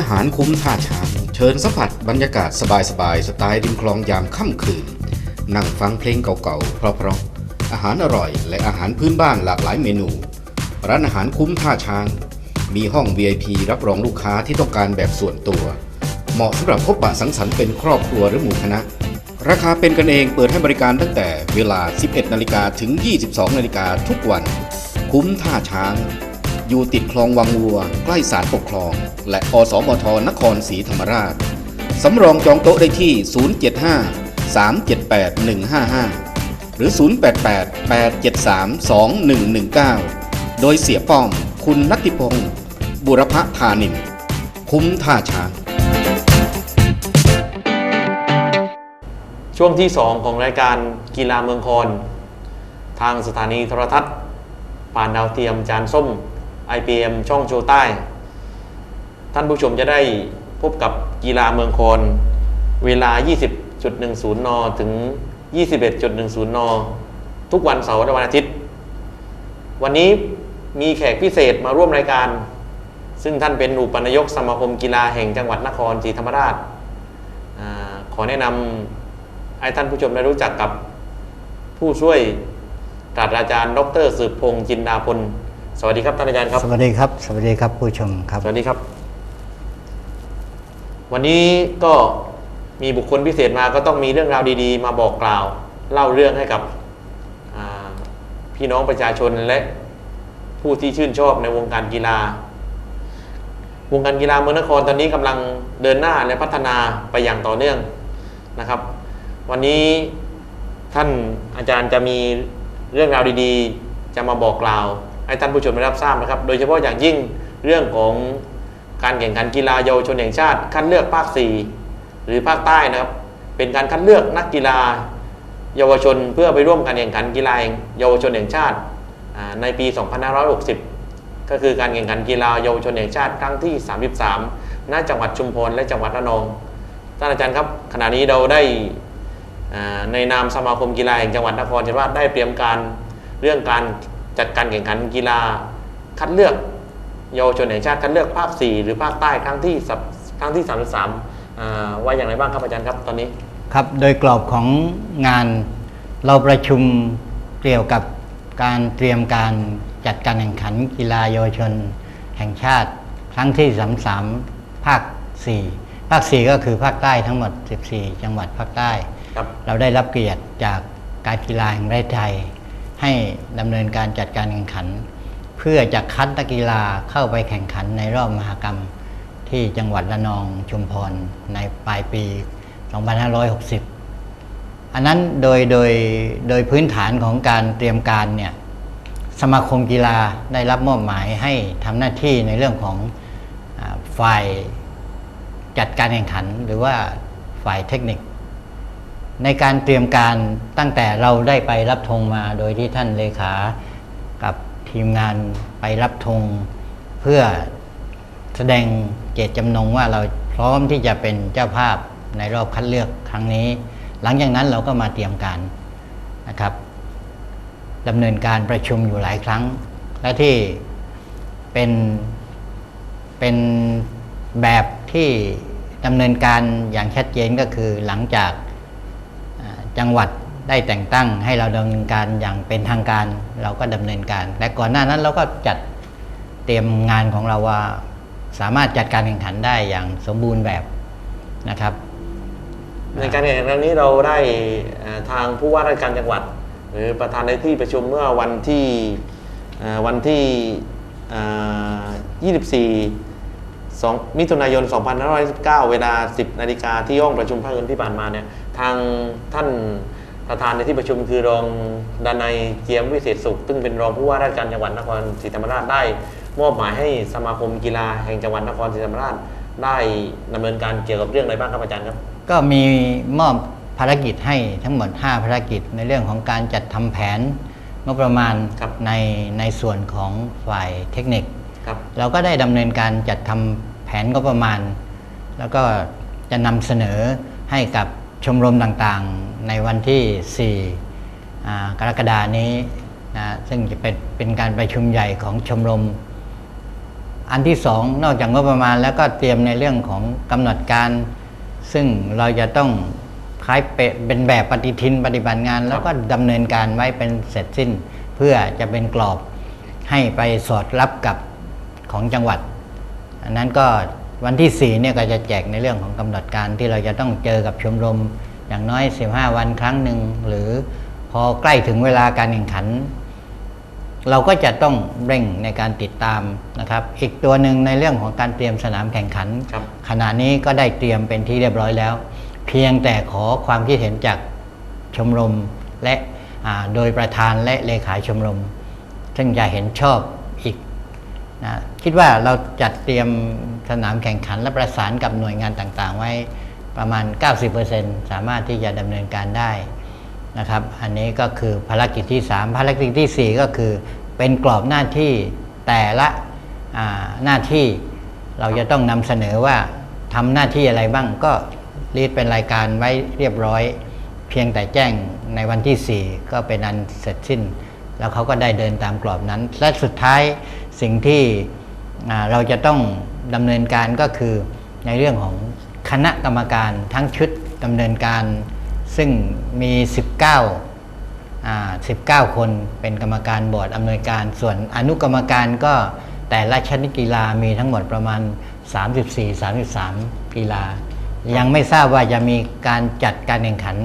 อาหารคุ้มท่าช้างเชิญสัมผัสบรรยากาศสบายๆสไตล์ริมคลองยามค่ำคืน นั่งฟังเพลงเก่าๆ เพราะๆอาหารอร่อย และอาหารพื้นบ้านหลากหลายเมนู ร้านอาหารคุ้มท่าช้าง มีห้อง VIP รับรองลูกค้าที่ต้องการแบบส่วนตัว เหมาะสำหรับพบปะสังสรรค์เป็นครอบครัวหรือหมู่คณะ ราคาเป็นกันเองเปิดให้บริการตั้งแต่เวลา 11 นาฬิกาถึง 22 นาฬิกาทุกวัน คุ้มท่าช้าง อยู่ติดคลองวังวัว ใกล้ศาลปกครอง และอสมทนครศรีธรรมราช สำรองจองโต๊ะได้ที่ 075 378 155 หรือ 088 873 2119 โดยเสียป้อม คุณนัติพงศ์บุรพธานินคุ้มท่าช้างช่วงที่ 2 ของรายการกีฬาเมืองคอนทางสถานีโทรทัศน์ผ่านดาวเทียมจานส้ม IPM ช่องโชว์ใต้ ท่านผู้ชมจะได้พบกับกีฬาเมืองคอนเวลา 20.10 น ถึง 21.10 น ทุกวันเสาร์และวันอาทิตย์ วันนี้มีแขกพิเศษมาร่วมรายการ ซึ่งท่านเป็นอุปนายกสมาคมกีฬาแห่งจังหวัดนครศรีธรรมราชอขอแนะนำให้ท่านผู้ชมได้รู้จักกับผู้ช่วยศาสตราจารย์ ดรสืบพงษ์จินดาพล สวัสดีครับท่านอาจารย์ครับ สวัสดีครับ สวัสดีครับผู้ชมครับ สวัสดีครับ วันนี้ก็มีบุคคลพิเศษมาก็ต้องมีเรื่องราวดีๆ มาบอกกล่าว เล่าเรื่องให้กับอ่าพี่น้องประชาชนและผู้ที่ชื่นชอบในวงการกีฬา วงการกีฬาเมืองนครตอนนี้กำลังเดินหน้าและพัฒนาไปอย่างต่อเนื่องนะครับ วันนี้ท่านอาจารย์จะมีเรื่องราวดีๆ จะมาบอกกล่าว ให้ท่านผู้ชมได้รับทราบนะครับ โดยเฉพาะอย่างยิ่งเรื่องของการแข่งขันกีฬาเยาวชนแห่งชาติ คัดเลือกภาค 4 หรือภาคใต้นะครับ เป็นการคัดเลือกนักกีฬา เยาวชนเพื่อไปร่วมการแข่งขันกีฬาเยาวชนแห่งชาติในปี 2560 ก็คือการแข่งขันกีฬาเยาวชนแห่งชาติครั้งที่ 33 ณ จังหวัดชุมพรและจังหวัดระนอง ท่านอาจารย์ครับ ขณะนี้เราได้ในนามสมาคมกีฬาแห่งจังหวัดนครศรีธรรมราชได้เตรียมการเรื่องการ จัดการแข่งขันกีฬาคัดเลือกเยาวชนแห่งชาติคัดเลือกภาค4หรือภาคใต้ครั้งที่สัปครั้งที่33อ่าว่าอย่างไรบ้างครับอาจารย์ครับตอนนี้ครับโดยกรอบของงานเราประชุมเกี่ยวกับการเตรียมการจัดการแข่งขันกีฬาเยาวชนแห่งชาติ ครั้งที่33ภาค 4 ภาค 4 ก็คือภาคใต้ทั้งหมด 14 จังหวัดภาคใต้ครับเราได้รับเกียรติจากการกีฬาแห่งประเทศไทย ให้ดำเนินการจัดการแข่งขัน เพื่อจะคัดนักกีฬาเข้าไปแข่งขันในรอบมหกรรม ที่จังหวัดระนองชุมพรในปลายปี 2560 อันนั้นโดยโดยโดยพื้นฐานของการเตรียมการเนี่ยสมาคมกีฬาได้รับมอบหมายให้ทำหน้าที่ในเรื่องของอฝ่ายจัดการแข่งขันหรือว่าฝ่ายเทคนิค ในการเตรียมการตั้งแต่เราได้ไปรับธงมา โดยที่ท่านเลขากับทีมงานไปรับธงเพื่อแสดงเจตจำนงว่าเราพร้อมที่จะเป็นเจ้าภาพในรอบคัดเลือกครั้งนี้ หลังจากนั้นเราก็มาเตรียมการนะครับดำเนินการประชุมอยู่หลายครั้ง และที่เป็นเป็นแบบที่ดำเนินการอย่างชัดเจนก็คือหลังจาก จังหวัดได้แต่งตั้งให้เราดำเนินการอย่างเป็นทางการเราก็ดำเนินการ และก่อนหน้านั้นเราก็จัดเตรียมงานของเราว่าสามารถจัดการแข่งขันได้อย่างสมบูรณ์แบบนะครับ ในการแข่งขันครั้งนี้เราได้ทางผู้ว่าราชการจังหวัด หรือประธานในที่ประชุมเมื่อวันที่วันที่เอ่อ24 2มิถุนายน 2519 เวลา 10 นาฬิกาที่ห้องประชุมภาคอื่นที่ผ่านมาเนี่ยทางท่านประธานในที่ประชุมคือรองดานายเจียมวิเศษสุข ซึ่งเป็นรองผู้ว่าราชการจังหวัดนครศรีธรรมราชได้ มอบหมายให้สมาคมกีฬาแห่งจังหวัดนครศรีธรรมราช ได้ดำเนินการเกี่ยวกับเรื่องอะไรบ้างครับอาจารย์ครับ ก็มีมอบภารกิจให้ทั้งหมด 5 ภารกิจในเรื่องของการจัดทำแผนงบประมาณครับในในส่วนของฝ่ายเทคนิคครับเราก็ได้ดำเนินการจัดทำแผนก็ประมาณ แล้วก็จะนำเสนอให้กับชมรมต่างๆ ในวันที่4อ่กรกฎานี้นะซึ่งจะเป็นเป็นการประชุมใหญ่ของชมรม อันที่สองนอกจากงบประมาณแล้วก็เตรียมในเรื่องของกำหนดการ ซึ่งเราจะต้องคล้ายเป็นแบบปฏิทินปฏิบัติงาน แล้วก็ดำเนินการไว้เป็นเสร็จสิ้น เพื่อจะเป็นกรอบให้ไปสอดรับกับของจังหวัด อันนั้นก็วันที่4เนี่ยก็จะแจกในเรื่องของกำหนดการที่เราจะต้องเจอกับชมรมอย่างน้อย 15 วันครั้งหนึ่งหรือพอใกล้ถึงเวลาการแข่งขัน เราก็จะต้องเร่งในการติดตามนะครับ อีกตัวหนึ่งในเรื่องของการเตรียมสนามแข่งขันครับขณะนี้ก็ได้เตรียมเป็นที่เรียบร้อยแล้ว เพียงแต่ขอความคิดเห็นจากชมรมและอ่าโดยประธานและเลขาชมรม ซึ่งจะเห็นชอบอีก นะคิดว่าเราจัดเตรียมสนามแข่งขันและประสานกับหน่วยงานต่างๆ ไว้ประมาณ 90%สามารถที่จะดำเนินการได้นะครับ อันนี้ก็คือภารกิจที่ 3 ภารกิจทีสี่ 4 ก็คือเป็นกรอบหน้าที่แต่ละหน้าที่เราจะต้องนำเสนอว่าทำหน้าที่อะไรบ้างก็รีดเป็นรายการไว้เรียบร้อย เพียงแต่แจ้งในวันที่ 4 ก็เป็นอันเสร็จสิ้น แล้วเขาก็ได้เดินตามกรอบนั้น และสุดท้าย สิ่งที่เราจะต้องดำเนินการก็คือในเรื่องของคณะกรรมการทั้งชุดดำเนินการ ซึ่งมี 19 19 คนเป็นกรรมการบอร์ดอำนวยการ ส่วนอนุกรรมการก็แต่ละชนิดกีฬามีทั้งหมดประมาณ 34-33 กีฬา ยังไม่ทราบว่าจะมีการจัดการแข่งขัน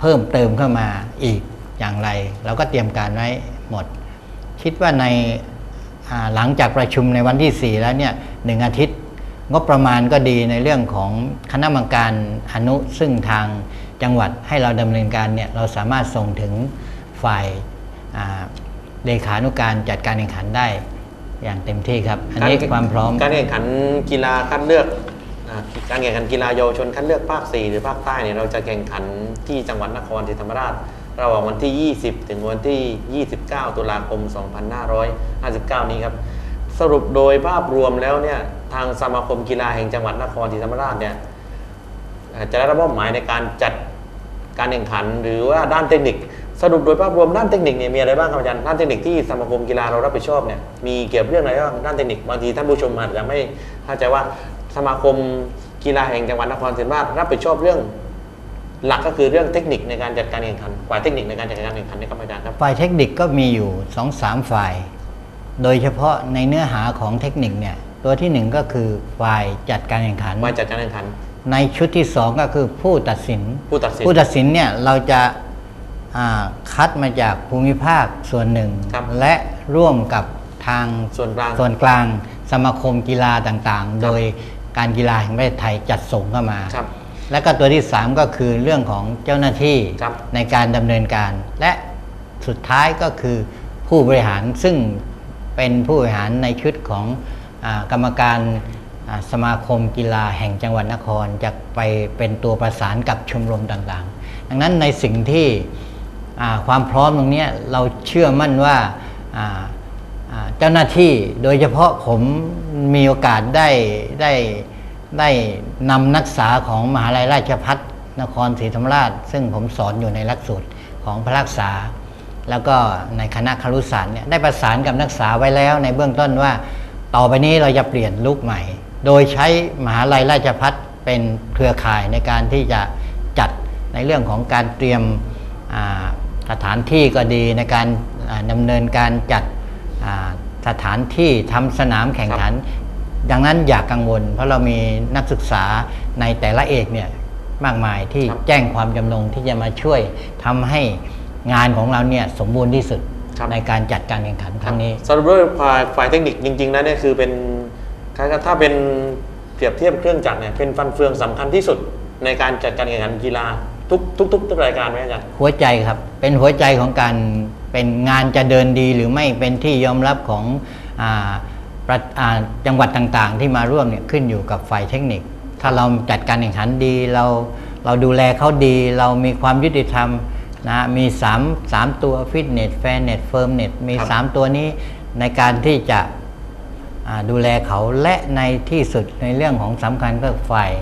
เพิ่มเติมเข้ามาอีกอย่างไร เราก็เตรียมการไว้หมด คิดว่าใน หลังจากประชุมในวันที่ 4 แล้วเนี่ยหนึ่งอาทิตย์ งบประมาณก็ดีในเรื่องของคณะกรรมการอนุซึ่งทางจังหวัดให้เราดำเนินการเนี่ยเราสามารถส่งถึงฝ่ายเลขานุการจัดการแข่งขันได้อย่างเต็มที่ครับ อันนี้ความพร้อม การแข่งขันกีฬาคัดเลือกการแข่งขันกีฬาเยาวชนคัดเลือกภาค 4 หรือภาคใต้เนี่ยเราจะแข่งขันที่จังหวัดนครศรีธรรมราช ระหว่างวันที่ 20 ถึงวันที่ 29 ตุลาคม 2559 นี้ครับ สรุปโดยภาพรวมแล้วเนี่ยทางสมาคมกีฬาแห่งจังหวัดนครศรีธรรมราชเนี่ยจะได้รับมอบหมายในการจัดการแข่งขันหรือว่าด้านเทคนิค สรุปโดยภาพรวมด้านเทคนิคเนี่ยมีอะไรบ้างครับอาจารย์ด้านเทคนิคที่สมาคมกีฬาเรารับผิดชอบเนี่ยมีเกี่ยวกับเรื่องอะไรบ้างด้านเทคนิคบางทีท่านผู้ชมอาจจะไม่เข้าใจว่าสมาคมกีฬาแห่งจังหวัดนครศรีธรรมราชรับผิดชอบเรื่อง หลักก็คือเรื่องเทคนิคในการจัดการแข่งขันฝ่ายเทคนิคในการจัดการแข่งขันนะครับอาจารย์ครับ ฝ่ายเทคนิคก็มีอยู่สองสามฝ่าย โดยเฉพาะในเนื้อหาของเทคนิคเนี่ยตัวที่หนึ่งก็คือฝ่ายจัดการแข่งขัน ฝ่ายจัดการแข่งขัน ในชุดที่สองก็คือผู้ตัดสิน ผู้ตัดสิน ผู้ตัดสินเนี่ยเราจะอ่าคัดมาจากภูมิภาคส่วนหนึ่งครับและร่วมกับทางส่วนกลางส่วนกลางสมาคมกีฬาต่างๆ โดยการกีฬาแห่งประเทศไทยจัดส่งเข้ามาครับ และก็ตัวที่ 3 ก็คือเรื่องของเจ้าหน้าที่ครับ ในการดำเนินการ และสุดท้ายก็คือผู้บริหารซึ่งเป็นผู้บริหารในชุดของอากรรมการอ่าสมาคมกีฬาแห่งจังหวัดนครจะไปเป็นตัวประสานกับชมรมต่างๆ ดังนั้นในสิ่งที่อ่าความพร้อมตรงเนี้ยเราเชื่อมั่นว่าอ่า อ่าเจ้าหน้าที่โดยเฉพาะผมมีโอกาสได้ได้ ได้นำนักศึกษาของมหาลัยราชพัฒนครศรีธรรมราช ซึ่งผมสอนอยู่ในหลักสูตรของพระรักษา แล้วก็ในคณะครุศาสตร์เนี่ยได้ประสานกับนักศึกษาไว้แล้ว ในเบื้องต้นว่า ต่อไปนี้เราจะเปลี่ยนลุกใหม่ โดยใช้มหาลัยราชพัฒเป็นเครือข่ายในการที่จะจัดในเรื่องของการเตรียมอ่าสถานที่ก็ดีในการอ่าดำเนินการจัดสถานที่ทำสนามแข่งขัน ดังนั้นอย่ากกังวล เพราะเรามีนักศึกษาในแต่ละเอกเนี่ยมากมายที่ครับแจ้งความจำนงที่จะมาช่วยทำให้งานของเราเนี่ยสมบูรณ์ที่สุดครับ ในการจัดการแข่งขันครั้งนี้สรุปด้วยฝ่ายฝ่ายเทคนิคจริงๆแล้วเนี่ยคือเป็นคล้ายๆถ้าเป็นเปรียบเทียบเครื่องจักรเนี่ยเป็นฟันเฟืองสำคัญที่สุดในการจัดการแข่งขันกีฬาทุกทุกทุกทุกรายการไหมอาจารย์ หัวใจครับ เป็นหัวใจของการเป็นงานจะเดินดีหรือไม่เป็นที่ยอมรับของอาประอ่า จังหวัดต่างๆ ที่มาร่วมเนี่ยขึ้นอยู่กับฝ่ายเทคนิค ถ้าเราจัดการแข่งขันดีเราเราดูแลเขาดี เรามีความยุติธรรมนะมี3 3ตัวฟิตเนสแฟร์เนสเฟิร์มเนสมีครับ3ตัวนี้ในการที่จะอ่าดูแลเขาและในที่สุดในเรื่องของสำคัญก็ฝ่าย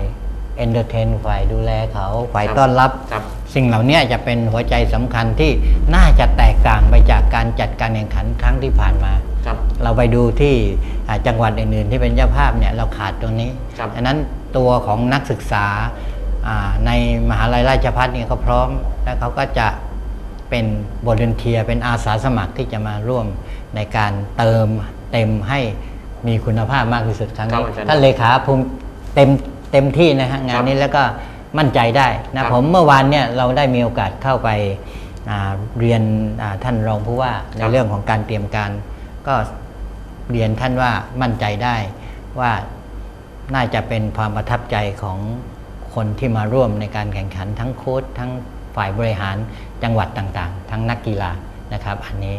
เอนเตอร์เทนฝ่ายดูแลเขาฝ่ายครับต้อนรับครับ สิ่งเหล่านี้จะเป็นหัวใจสำคัญที่น่าจะแตกต่างไปจากการจัดการแข่งขันครั้งที่ผ่านมาครับ เราไปดูที่อ่าจังหวัดอื่นๆ ที่เป็นเจ้าภาพเนี่ยเราขาดตรงนี้ครับดังนั้นตัวของนักศึกษาอ่าในมหาลัยราชภัฏเนี่ยเขาพร้อม และเขาก็จะเป็นบริเทียเป็นอาสาสมัครที่จะมาร่วมในการเติมเต็มให้มีคุณภาพมากที่สุดครั้งครันี้บอาจารย์ท่านเลขาภูมิเต็มเต็มที่นะฮะงานนี้แล้วก็มั่นใจได้ครันะบผมเมื่อวานเนี่ยเราได้มีโอกาสเข้าไปอ่าเรียนอ่าท่านรองผู้ว่าในเรื่องของการเตรียมการ ก็เรียนท่านว่ามั่นใจได้ว่าน่าจะเป็นความประทับใจของคนที่มาร่วมในการแข่งขันทั้งโค้ชทั้งฝ่ายบริหารจังหวัดต่างๆ ทั้งนักกีฬานะครับ อันนี้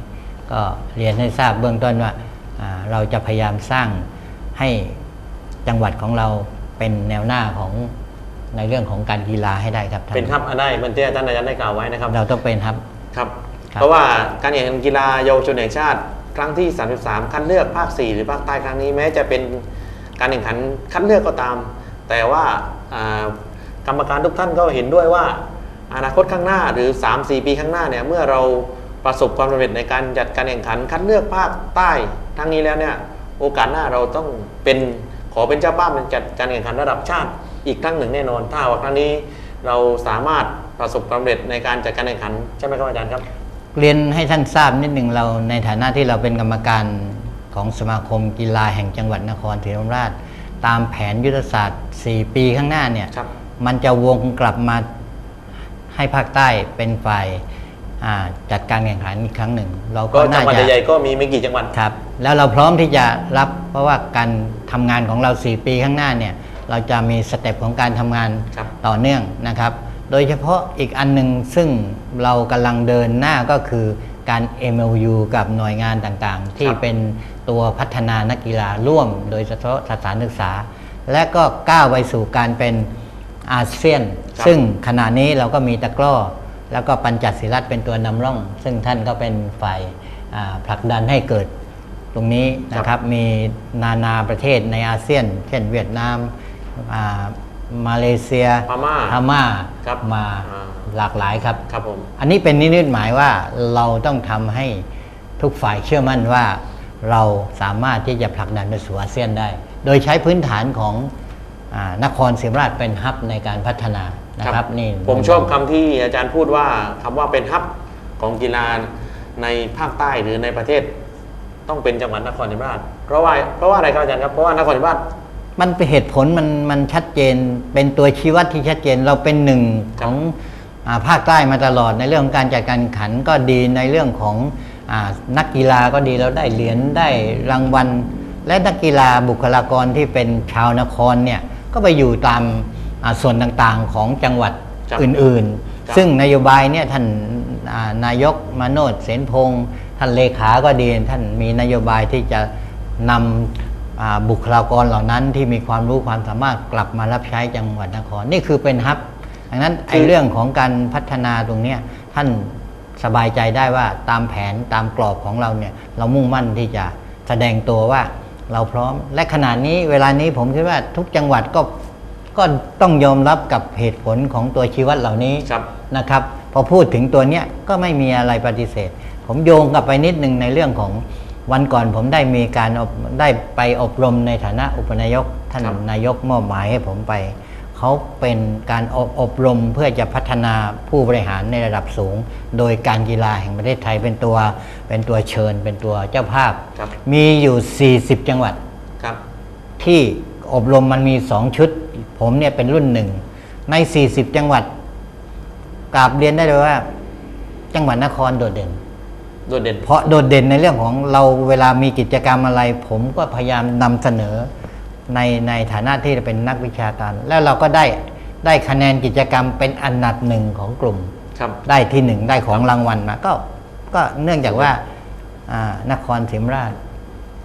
ก็เรียนให้ทราบเบื้องต้นว่าอ่าเราจะพยายามสร้างให้จังหวัดของเราเป็นแนวหน้าของในเรื่องของการกีฬาให้ได้ครับท่าเป็นทับอันได้เหมันที่อาจารย์อาจารย์ได้กล่าวไว้นะครับ เราต้องเป็นครับครับครับ เพราะว่าการแข่งขันกีฬาเยาวชนแห่งชาติ ครั้งที่ 33 คัดเลือกภาค 4 หรือภาคใต้ครั้งนี้แม้จะเป็นการแข่งขันคัดเลือกก็ตาม แต่ว่ากรรมการทุกท่านก็เห็นด้วยว่า อนาคตข้างหน้าหรือ 3-4 ปีข้างหน้าเนี่ยเมื่อเราประสบความสำเร็จในการจัดการแข่งขันคัดเลือกภาคใต้ทั้งนี้แล้วเนี่ยโอกาสหน้าเราต้องเป็นขอเป็นเจ้าภาในจัดการแข่งขันระดับชาติอีกครั้งหนึ่งแน่นอน ถ้าว่าครั้งนี้เราสามารถประสบความสำเร็จในการจัดการแข่งขันใช่ไหมครับอาจารย์ครับ เรียนให้ท่านทราบนิดหนึ่งเราในฐานะที่เราเป็นกรรมการของสมาคมกีฬาแห่งจังหวัดนครศรีธรรมราช ตามแผนยุทธศาสตร์ 4 ปีข้างหน้าเนี่ยครับ มันจะวงกลับมาให้ภาคใต้เป็นฝ่ายอ่าจัดการแข่งขันอีกครั้งหนึ่ง เราก็ก็จัน่างหวัดจะ ใหญ่ๆก็มีไม่กี่จังหวัด ครับแล้วเราพร้อมที่จะรับเพราะว่าการทำงานของเรา 4 ปีข้างหน้าเนี่ยเราจะมีสเต็ปของการทำงานครับ ต่อเนื่องนะครับ โดยเฉพาะอีกอันหนึ่งซึ่งเรากำลังเดินหน้าก็คือการ MLU กับหน่วยงานต่างๆ ที่เป็นตัวพัฒนานักกีฬาร่วม โดยเฉพาะสถานศึกษา และก็ก้าวไปสู่การเป็นอาเซียนครับซึ่งขณะนี้เราก็มีตะกร้อ แล้วก็ปัญจศิรัตน์เป็นตัวนำร่อง ซึ่งท่านก็เป็นฝ่ายอ่าผลักดันให้เกิดตรงนี้นะครับมีนานาประเทศในอาเซียน เช่นเวียดนามอ่า มาเลเซียพม่าพม่าครับมาอ่าหลากหลายครับครับผมอันนี้เป็นนิมิตหมายว่าเราต้องทำให้ทุกฝ่ายเชื่อมั่นว่า เราสามารถที่จะผลักดันไปสู่อาเซียนได้ โดยใช้พื้นฐานของอานครศรีธรรมราชเป็นฮับในการพัฒนานะครับนี่ผมชอบคำที่อาจารย์พูดว่าคำว่าเป็นฮับของกีฬาในภาคใต้หรือในประเทศต้องเป็นจังหวัดนครศรีธรรมราชเพราะว่าเพราะว่าอะไรครับอาจารย์ครับเพราะว่านครศรีธรรมราช มันเป็นเหตุผลมันมันชัดเจน เป็นตัวชี้วัดที่ชัดเจนเราเป็นหนึ่งครัขบองอาภาคใต้มาตลอดในเรื่องของการจัดการแข่งขันก็ดีในเรื่องของอานักกีฬาก็ดีเราได้เหรียญได้รางวัล และนักกีฬาบุคลากรที่เป็นชาวนครเนี่ยก็ไปอยู่ตามอ่าส่วนต่างๆของจังหวัดครับอื่นครับๆซึ่งนโยบายเนี่ยท่านอ่านายกมาโนดเสนพงศ์ท่านเลขาก็ดีท่านมีนโยบายที่จะนำอ่า บุคลากรเหล่านั้นที่มีความรู้ความสามารถกลับมารับใช้จังหวัดนคร นี่คือเป็นฮับดังนั้นไอ้เรื่องของการพัฒนาตรงเนี้ยท่านสบายใจได้ว่าตามแผนตามกรอบของเราเนี่ยเรามุ่งมั่นที่จะแสดงตัวว่าเราพร้อม และขณะนี้เวลานี้ผมคิดว่าทุกจังหวัดก็ก็ต้องยอมรับกับเหตุผลของตัวชี้วัดเหล่านี้ครับนะครับ พอพูดถึงตัวเนี้ยก็ไม่มีอะไรปฏิเสธ ผมโยงกลับไปนิดนึงในเรื่องของ วันก่อนผมได้มีการอบได้ไปอบรมในฐานะอุปนายกท่านครับนายกมอบหมายให้ผมไป เขาเป็นการอบอบรมเพื่อจะพัฒนาผู้บริหารในระดับสูง โดยการกีฬาแห่งประเทศไทยเป็นตัวเป็นตัวเชิญ เป็นตัวเจ้าภาพครับมีอยู่ 40 จังหวัดครับที่อบรมมันมีสองชุด ผมเนี่ยเป็นรุ่นหนึ่งใน 40 จังหวัดกราบเรียนได้เลยว่า จังหวัดนครโดดเด่น โดดเด่น เพราะโดดเด่นในเรื่องของเราเวลามีกิจกรรมอะไร ผมก็พยายามนำเสนอในในฐานะที่เป็นนักวิชาการ แล้วเราก็ได้ได้คะแนนกิจกรรมเป็นอันดับหนึ่งของกลุ่ม ครับ ได้ที่หนึ่งได้ของรางวัลมาก็ก็เนื่องจากว่าอ่านครศรีธรรมราช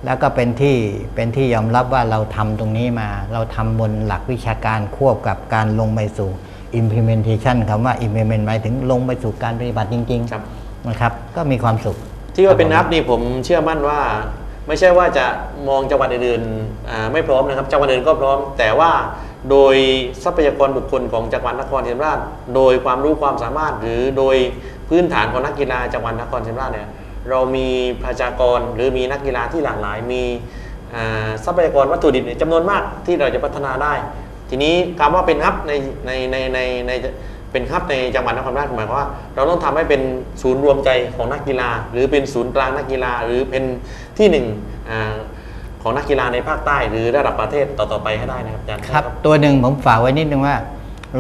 แล้วก็เป็นที่เป็นที่ยอมรับว่าเราทำตรงนี้มา เราทำบนหลักวิชาการควบกับการลงไปสู่ implementation คำว่า implement หมายถึงลงไปสู่การปฏิบัติจริงครับๆ นะครับ ก็มีความสุข ที่ว่าเป็นนับนี่ผมเชื่อมั่นว่า ไม่ใช่ว่าจะมองจังหวัดอื่นๆไม่พร้อมนะครับจังหวัดอื่นก็พร้อม แต่ว่าโดยทรัพยากรบุคคลของจังหวัดนครศรีธรรมราช โดยความรู้ความสามารถ หรือโดยพื้นฐานของนักกีฬาจังหวัดนครศรีธรรมราชเนี่ยเรามีประชากรหรือมีนักกีฬาที่หลากหลาย มีทรัพยากรวัตถุดิบจำนวนมากที่เราจะพัฒนาได้ ทีนี้คำว่าเป็นฮับในในในในใน เป็นฮับในจังหวัดนครราชหมายความว่า เราต้องทำให้เป็นศูนย์รวมใจของนักกีฬา หรือเป็นศูนย์กลางนักกีฬา หรือเป็นที่หนึ่งอ่าของนักกีฬาในภาคใต้หรือระดับประเทศต่อๆไปให้ได้นะครับอาจารย์ครับ ตัวหนึ่งผมฝากไว้นิดนึงว่า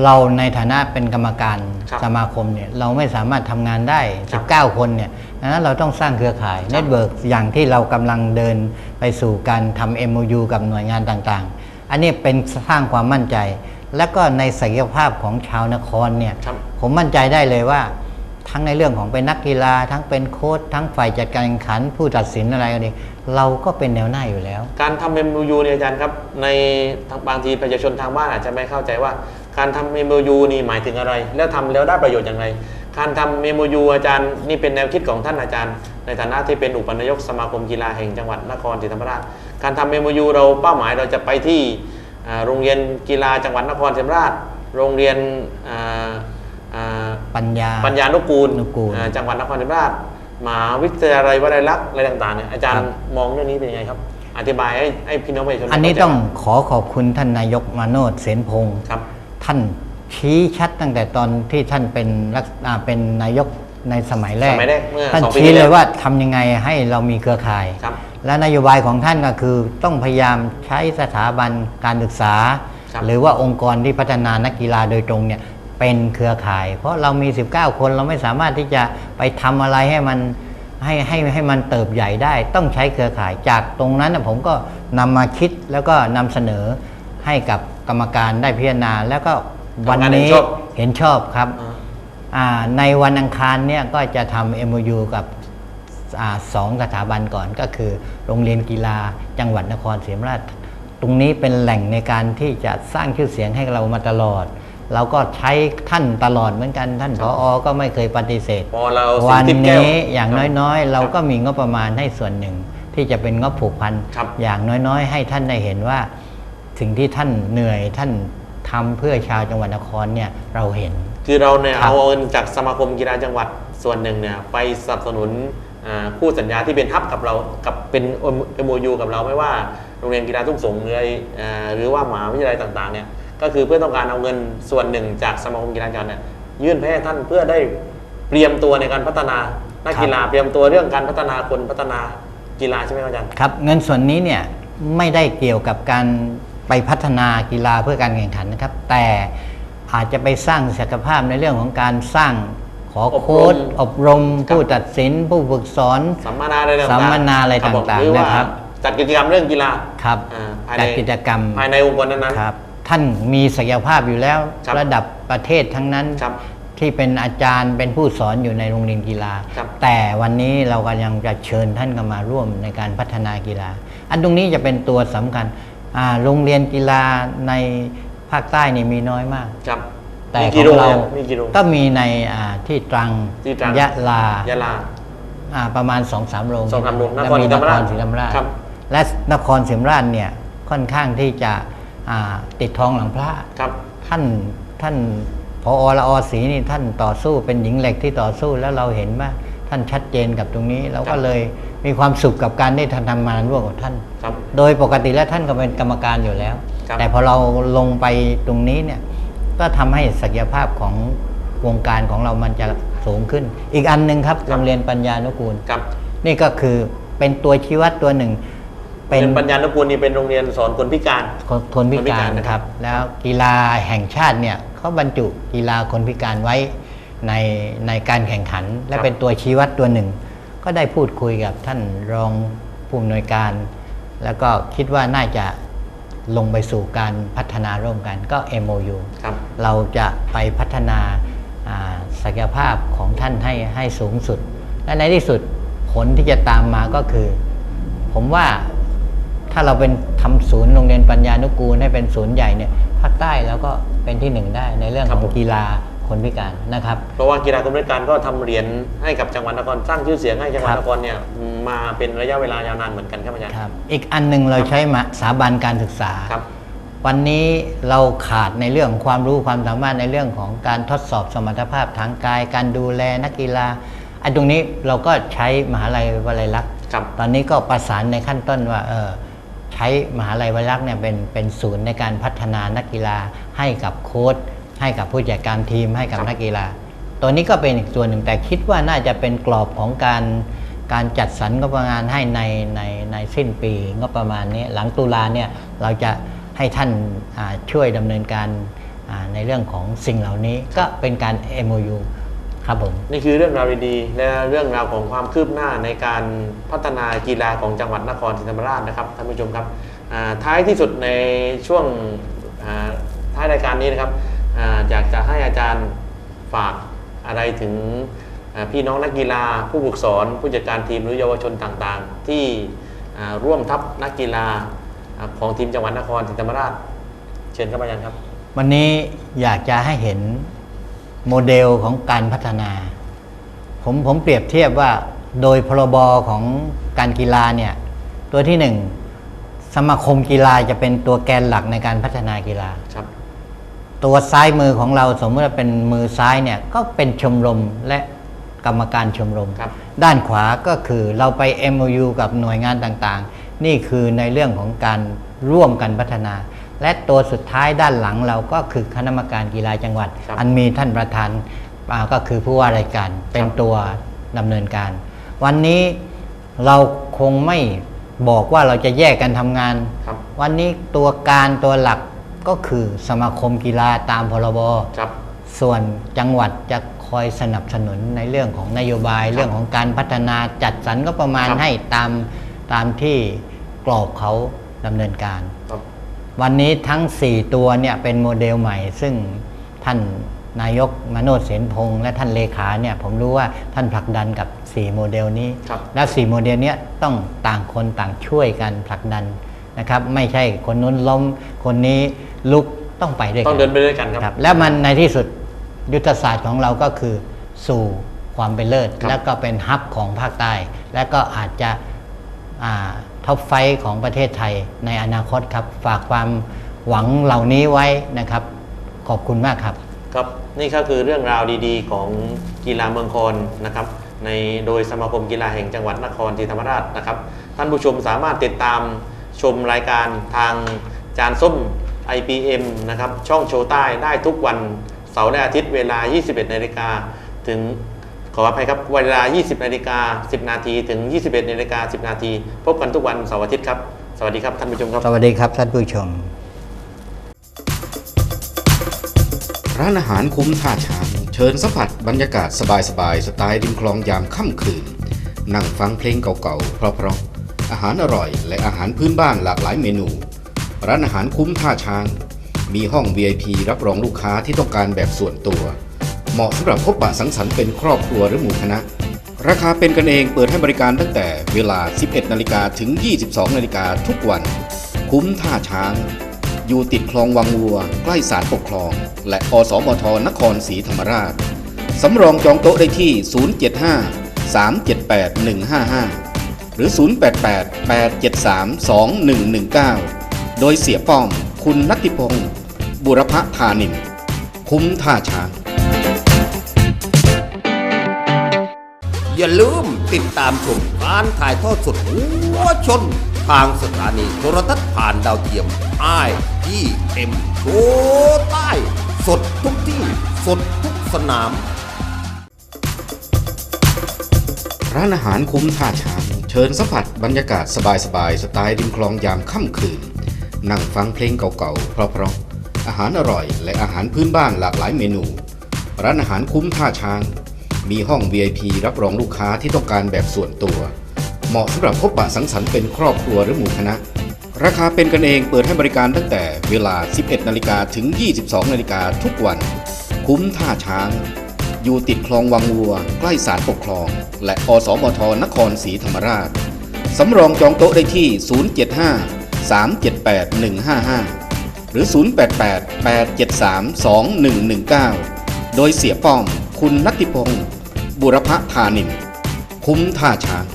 เราในฐานะเป็นกรรมการครับสมาคมเนี่ยเราไม่สามารถทำงานได้ครับ19 คนเนี่ยดังนั้นเราต้องสร้างเครือข่ายเน็ตเวิร์กอย่างที่เรากำลังเดินไปสู่การทำ MOU กับหน่วยงานต่างๆ อันนี้เป็นสร้างความมั่นใจ และก็ในศักยภาพของชาวนครเนี่ยครับ ผมมั่นใจได้เลยว่า ทั้งในเรื่องของเป็นนักกีฬา ทั้งเป็นโค้ชทั้งฝ่ายจัดการแข่งขัน ผู้ตัดสินอะไรก็ดีเราก็เป็นแนวหน้าอยู่แล้ว การทำ MOU เนี่ยอาจารย์ครับในทางบางทีประชาชนทางบ้านอาจจะไม่เข้าใจว่า การทำ MOU นี่หมายถึงอะไร แล้วทำแล้วได้ประโยชน์อย่างไร การทำ MOU อาจารย์นี่เป็นแนวคิดของท่านอาจารย์ ในฐานะที่เป็นอุปนายกสมาคมกีฬาแห่งจังหวัดนครศรีธรรมราชการทำ MOU เราเป้าหมายเราจะไปที่อ่า โรงเรียนกีฬาจังหวัดนครศรีธรรมราช โรงเรียนอ่าอ่าปัญญาปัญญานุกูลนุกูลอ่าจังหวัดนครศรีธรรมราชมหาวิทยาลัยวลัยลักษณ์อะไรต่างๆเนี่ยอาจารย์มองเรื่องนี้เป็นยังไงครับ อธิบายให้ให้พี่น้องประชาชนอันนี้เข้าใจต้องขอขอบคุณท่านนายกมาโนดเสนพงศ์ครับ ท่านชี้ชัดตั้งแต่ตอนที่ท่านเป็นรักอ่าเป็นนายกในสมัยแรกสมัยแรกเมื่อท่านสองปีชี้ที่เลแล้ยวว่าทำยังไงให้เรามีเครือข่ายครับ และนโยบายของท่านก็คือต้องพยายามใช้สถาบันการศึกษา ครับ หรือว่าองค์กรที่พัฒนานักกีฬาโดยตรงเนี่ยเป็นเครือข่าย เพราะเรามี 19 คนเราไม่สามารถที่จะไปทำอะไรให้มันให้ให้ให้มันเติบใหญ่ได้ ต้องใช้เครือข่ายจากตรงนั้นน่ะผมก็นำมาคิดแล้วก็นำเสนอให้กับกรรมการได้พิจารณา แล้วก็วันกรรมการเห็นนี้ชอบ เห็นชอบครับอ่าอ่าในวันอังคารเนี่ยก็จะทำ MOU กับอา สองสถาบันก่อนก็คือ โรงเรียนกีฬาจังหวัดนครศรีธรรมราช ตรงนี้เป็นแหล่งในการที่จะสร้างชื่อเสียงให้เรามาตลอด เราก็ใช้ท่านตลอดเหมือนกันท่านผออก็ไม่เคยปฏิเสธพอเราวันสิบแก้วนี้อย่างครับน้อยๆ เราครับก็มีงบประมาณให้ส่วนหนึ่ง ที่จะเป็นงบผูกพันครับ อย่างน้อยๆ ให้ท่านได้เห็นว่าสิ่งที่ท่านเหนื่อยท่านทำเพื่อชาวจังหวัดนครเนี่ยเราเห็น คือเราเนี่ยครับ เอาเงินจากสมาคมกีฬาจังหวัดส่วนหนึ่งเนี่ยไปสนับสนุนอ่า คู่สัญญาที่เป็นทับกับเรากับเป็น MOU กับเราไม่ว่าโรงเรียนกีฬาทุ่งสงหรืออะไรอ่าหรือว่ามหาวิทยาลัยต่างๆเนี่ยก็คือเพื่อต้องการเอาเงินส่วนหนึ่งจากสมาคมกีฬาจังหวัดเนี่ยยื่นไปให้ท่านเพื่อได้เตรียมตัวในการพัฒนานักกีฬาเตรียมตัวเรื่องการพัฒนาคนพัฒนากีฬาใช่ไหมครับอาจารย์ครับเงินส่วนนี้เนี่ยไม่ได้เกี่ยวกับการไปพัฒนากีฬาเพื่อการแข่งขันนะครับ แต่อาจจะไปสร้างศักยภาพในเรื่องของการสร้าง ขอโค้ดออบบรรมมครับผู้ตัดสิน ผู้ฝึกสอน สัมมนาอะไรต่างๆสัมมนาอะไรคบผมต่างๆหรือว่านะครับ จัดกิจกรรมเรื่องกีฬาครับอ่าภายในจัดกิจกรรมภายในองค์กรนั้นๆครับ ท่านมีศักยภาพอยู่แล้วครับระดับประเทศทั้งนั้นครับที่เป็นอาจารย์เป็นผู้สอนอยู่ในโรงเรียนกีฬาครับแต่วันนี้เราก็ยังจะเชิญท่านเข้ามาร่วมในการพัฒนากีฬา อันตรงนี้จะเป็นตัวสำคัญอ่าโรงเรียนกีฬาในภาคใต้นี่มีน้อยมากครับ แต่มีขกี่อโรงงเราเนี่ยมีกี่โรงก็มีในอ่าที่ตรังที่ตรัง ยะลา ยะลา อ่าประมาณสองสามโรงสองสามโรงและนครมีศรีธรรมราชศรีธรรมราชครับและนครศรีธรรมราชเนี่ยค่อนข้างที่จะอ่าติดทองหลังพระครับท่านท่านพอละออศรีนี่ท่านต่อสู้เป็นหญิงเหล็กที่ต่อสู้แล้วเราเห็นว่าท่านชัดเจนกับตรงนี้ เราครัก็บ เลยมีความสุขกับการได้ทำทำงานร่วมกับท่าน ครับ โดยปกติแล้วท่านก็เป็นกรรมการอยู่แล้ว ครับแต่พอเราลงไปตรงนี้เนี่ย ก็ทำให้ศักยภาพของวงการของเรามันจะสูงขึ้น อีกอันหนึ่งครับโรงเรียนปัญญานุกูลครับ นี่ก็คือเป็นตัวชี้วัดตัวหนึ่ง เป็นปัญญานุกูลนี่เป็นโรงเรียนสอนคนพิการคนคนพิคนพิกาการรนะนะคครัรับบแล้วกีฬาแห่งชาติเนี่ยเขาบรรจุกีฬาคนพิการไว้ในในการแข่งขัน และครับเป็นตัวชี้วัดตัวหนึ่ง ก็ได้พูดคุยกับท่านรองผู้อำนวยการ แล้วก็คิดว่าน่าจะลงไปสู่การพัฒนาร่วมกันก็ MOU ครับ เราจะไปพัฒนาอ่าศักยภาพของท่านให้ให้สูงสุด และในที่สุดผลที่จะตามมาก็คือ ผมว่าถ้าเราเป็นทำศูนย์โรงเรียนปัญญานุกูลให้เป็นศูนย์ใหญ่เนี่ยภาคใต้แล้วก็เป็นที่หนึ่งได้ในเรื่องครัขบองผมกีฬาคนพิการนะครับ เพราะว่ากีฬาคนพิการก็ทำเหรียญให้กับจังหวัดนครสร้างชื่อเสียงให้จังหวัดครับนครเนี่ยมาเป็นระยะเวลายาวนานเหมือนกันครับอาจารย์ครับอีกอันหนึ่งเราใช้มาสถาบันการศึกษาครับ วันนี้เราขาดในเรื่องความรู้ความสามารถในเรื่องของการทดสอบสมรรถภาพทางกาย การดูแลนักกีฬาไอ้ตรงนี้เราก็ใช้มหาลัยวลัยลักษณ์ครับตอนนี้ก็ประสานในขั้นต้นว่าเออใช้มหาลัยวลัยลักษณ์เนี่ยเป็นเป็นศูนย์ในการพัฒนานักกีฬาให้กับโค้ชให้กับผู้จัดการทีมให้กับครับนักกีฬา ตัวนี้ก็เป็นอีกส่วนหนึ่งแต่คิดว่าน่าจะเป็นกรอบของการการจัดสรรงบประมาณให้ในในในสิ้นปีงบประมาณนี้หลังตุลาเนี่ยเราจะ ให้ท่านช่วยดำเนินการในเรื่องของสิ่งเหล่านี้ก็เป็นการ MOU ครับผมนี่คือเรื่องราวดีๆและเรื่องราวของความคืบหน้าในการพัฒนากีฬาของจังหวัดนครศรีธรรมราชนะครับท่านผู้ชมครับท้ายที่สุดในช่วงท้ายรายการนี้นะครับอยากจะให้อาจารย์ฝากอะไรถึงพี่น้องนักกีฬาผู้ฝึกสอนผู้จัดการทีมหรือเยาวชนต่างๆ ที่ร่วมทัพนักกีฬา อ่าของทีมจังหวัดนครศรีธรรมราช เชิญครับอาจารย์ครับ วันนี้อยากจะให้เห็นโมเดลของการพัฒนา ผมผมเปรียบเทียบว่าโดยพรบของการกีฬาเนี่ยตัวที่หนึ่งสมาคมกีฬาจะเป็นตัวแกนหลักในการพัฒนากีฬา ครับ ตัวซ้ายมือของเราสมมติว่าเป็นมือซ้ายเนี่ยก็เป็นชมรมและกรรมการชมรม ครับ ด้านขวาก็คือเราไป MOU กับหน่วยงานต่างๆ นี่คือในเรื่องของการร่วมกันพัฒนา และตัวสุดท้ายด้านหลังเราก็คือคณะกรรมการกีฬาจังหวัดครับอันมีท่านประธานอ่าก็คือผู้ว่ารายการเป็นตัวดำเนินการ วันนี้เราคงไม่บอกว่าเราจะแยกกันทำงานครับวันนี้ตัวการตัวหลักก็คือสมาคมกีฬาตามพรบครับส่วนจังหวัดจะคอยสนับสนุนในเรื่องของนโยบาย เรื่องของการพัฒนาจัดสรรก็ประมาณครับให้ตาม ตามที่กรอบเขาดำเนินการครับวันนี้ทั้ง 4 ตัวเนี่ยเป็นโมเดลใหม่ ซึ่งท่านนายกมโนดเสนพงษ์และท่านเลขาเนี่ยผมรู้ว่าท่านผลักดันกับ 4 โมเดลนี้ครับและ4โมเดลเนี้ยต้องต่างคนต่างช่วยกันผลักดันนะครับ ไม่ใช่คนนู้นล้มคนนี้ลุกต้องไปด้วยกัต้องเดินไปด้วยกันครับครับแล้วมันในที่สุดยุทธศาสตร์ของเราก็คือสู่ความเป็นเลิศครับแล้วก็เป็นฮับของภาคใต้ และก็อาจจะ ท็อปไฟของประเทศไทยในอนาคตครับ ฝากความหวังเหล่านี้ไว้นะครับ ขอบคุณมากครับ ครับนี่ก็คือเรื่องราวดีๆ ของกีฬาเมืองคอนนะครับ ในโดยสมาคมกีฬาแห่งจังหวัดนครศรีธรรมราชนะครับ ท่านผู้ชมสามารถติดตามชมรายการทางจานส้ม IPM นะครับช่องโชว์ใต้ได้ทุกวันเสาร์และอาทิตย์เวลา 21นาฬิกาถึง ขออภัยครับเวลา 20นาฬิกา10 นาทีถึง 21นาฬิกา10 นาทีพบกันทุกวันเสาร์อาทิตย์ครับ สวัสดีครับท่านผู้ชมครับ สวัสดีครับท่านผู้ชม ร้านอาหารคุ้มท่าช้างเชิญสัมผัสบรรยากาศสบายๆสไตล์ริมคลองยามค่ำคืน นั่งฟังเพลงเก่าๆเพราะๆอาหารอร่อย และอาหารพื้นบ้านหลากหลายเมนู ร้านอาหารคุ้มท่าช้าง มีห้อง VIP รับรองลูกค้าที่ต้องการแบบส่วนตัว เหมาะสำหรับพบปะสังสรรค์เป็นครอบครัวหรือหมู่คณะ ราคาเป็นกันเองเปิดให้บริการตั้งแต่เวลา 11 นาฬิกาถึง 22 นาฬิกาทุกวัน คุ้มท่าช้าง อยู่ติดคลองวังวัว ใกล้ศาลปกครอง และอสมทนครศรีธรรมราช สำรองจองโต๊ะได้ที่ 075 378 155 หรือ 088 873 2119 โดยเสียป้อม คุณนัตติพงศ์บุรพธานินคุ้มท่าช้าง อย่าลืมติดตามชมการถ่ายทอดสดหัวชน ทางสถานีโทรทัศน์ผ่านดาวเทียมไอทีเอ็มโชใต้ สดทุกที่ สดทุกสนาม ร้านอาหารคุ้มท่าช้างเชิญสัมผัสบรรยากาศสบายๆสไตล์ริมคลองยามค่ำคืน นั่งฟังเพลงเก่าๆเพราะๆอาหารอร่อยและอาหารพื้นบ้านหลากหลายเมนู ร้านอาหารคุ้มท่าช้าง มีห้อง VIP รับรองลูกค้าที่ต้องการแบบส่วนตัว เหมาะสำหรับพบปะสังสรรค์เป็นครอบครัวหรือหมู่คณะ ราคาเป็นกันเองเปิดให้บริการตั้งแต่เวลา 11 นาฬิกาถึง 22 นาฬิกาทุกวัน คุ้มท่าช้าง อยู่ติดคลองวังวัว ใกล้ศาลปกครอง และอสมทนครศรีธรรมราช สำรองจองโต๊ะได้ที่ 075 378 155 หรือ 088 873 2119 โดยเสียป้อม คุณนัตติพงศ์บุรพธานินคุ้มท่าช้าง